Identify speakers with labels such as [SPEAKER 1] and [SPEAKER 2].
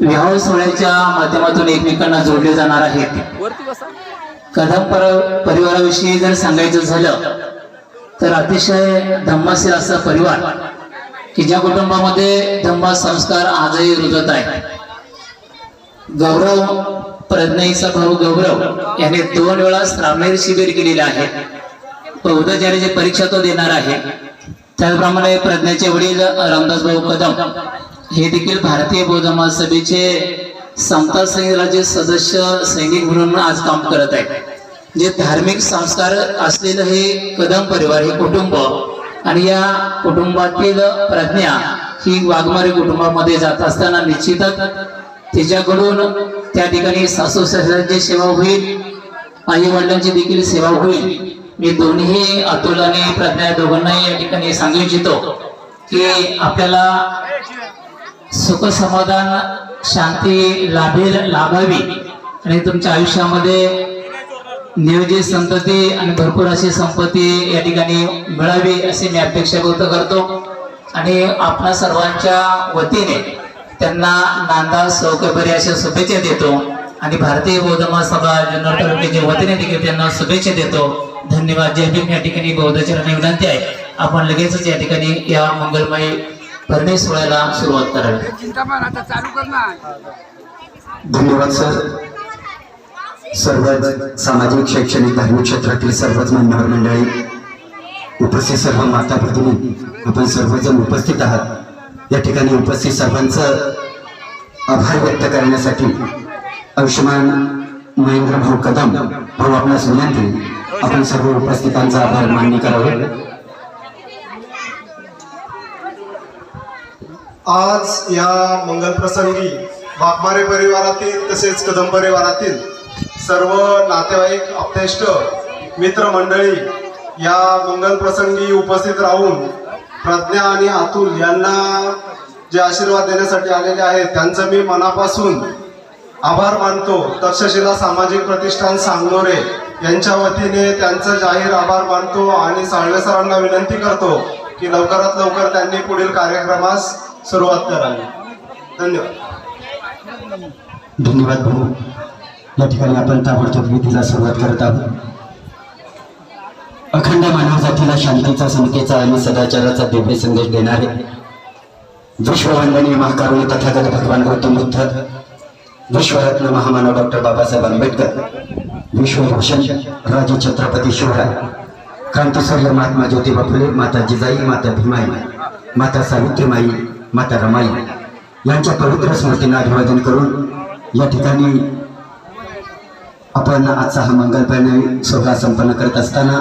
[SPEAKER 1] विवाह सोहळ्याच्या माध्यमातून एकमेकांना जोडले जाणार आहेत. कदम पर परिवाराविषयी जर सांगायचं झालं तर अतिशय धम्माशील असा परिवार की ज्या कुटुंबामध्ये धम्मा संस्कार आजही रुजत आहे गौरव प्रज्ञेचा भाऊ गौरव याने दोन वेळा श्रामेर शिबिर केलेले आहे. बौद्धचार्याची परीक्षा तो देणार आहे. त्याचप्रमाणे प्रज्ञाचे वडील रामदास भाऊ कदम हे देखील भारतीय बौद्ध महासभेचे समता संहिताचे सदस्य सैनिक म्हणून आज काम करत आहेत. जे धार्मिक संस्कार असलेलं हे कदम परिवार हे कुटुंब आणि या कुटुंबातील प्रज्ञा ही वाघमारे कुटुंबामध्ये जात असताना निश्चितच तिच्याकडून त्या ठिकाणी सासू सासऱ्यांची सेवा होईल आई वडिलांची देखील सेवा होईल. मी दोन्ही अतुल आणि प्रज्ञा दोघांनाही या ठिकाणी सांगू इच्छितो की आपल्याला सुख समाधान शांती लाभेल लाभावी. आणि तुमच्या आयुष्यामध्ये नियोजित संतती आणि भरपूर अशी संपत्ती या ठिकाणी मिळावी अशी मी अपेक्षा व्यक्त करतो. आणि आपल्या सर्वांच्या वतीने त्यांना नांदा सौकबरी अशा शुभेच्छा देतो. आणि भारतीय बौद्ध महासभा जनरल कमिटीच्या वतीने देखील त्यांना शुभेच्छा देतो. धन्यवाद. जय भीम. या ठिकाणी बौद्धचरणी विनंती आहे. आपण लगेचच या ठिकाणी या मंगलमय भरणे सोहळ्याला सुरुवात करावी.
[SPEAKER 2] धन्यवाद सर. सर्वच सामाजिक शैक्षणिक धार्मिक क्षेत्रातील सर्वच मान्यवर मंडळी उपस्थित सर्व माता भगिनी आपण सर्वजण उपस्थित आहात. या ठिकाणी उपस्थित सर्वांचं आभार व्यक्त करण्यासाठी आयुष्यमान महेंद्र भाऊ कदम भाऊ आपणास विनंती आपण सर्व उपस्थितांचा आभार मान्य करावे.
[SPEAKER 3] आज या मंगल प्रसंगी वाघमारे परिवारातील तसेच कदम परिवारातील सर्व नातेवाईक आपतेष्ट मित्रमंडळी या मंगल प्रसंगी उपस्थित राहून प्रज्ञा आणि अतुल यांना जे आशीर्वाद देण्यासाठी आलेले आहेत त्यांचं मी मनापासून आभार मानतो. तक्षशिला सामाजिक प्रतिष्ठान सांगनोरे यांच्या वतीने त्यांचं जाहीर आभार मानतो आणि साळवे सरांना विनंती करतो की लवकरात लवकर त्यांनी पुढील कार्यक्रमास सुरुवात करावी. धन्यवाद.
[SPEAKER 2] धन्यवाद भाऊ. या ठिकाणी आपण ताबडतोब विधीला सुरुवात करत आहोत. अखंड मानव जातीला शांतीचा समतेचा आणि सदाचाराचा दिव्य संदेश देणारे विश्ववंदनीय महाकारुण्य तथागत भगवान गौतम बुद्ध विश्वरत्न महामानव डॉक्टर बाबासाहेब आंबेडकर विश्वभूषण राजे छत्रपती शिवराय क्रांतीसूर्य महात्मा ज्योतिबा फुले माता जिजाई माता भीमाई माता सावित्रीमाई माता रमाई यांच्या पवित्र स्मृतींना अभिवादन करून या ठिकाणी आपण आजचा हा मंगलपाळी सोहळा संपन्न करत असताना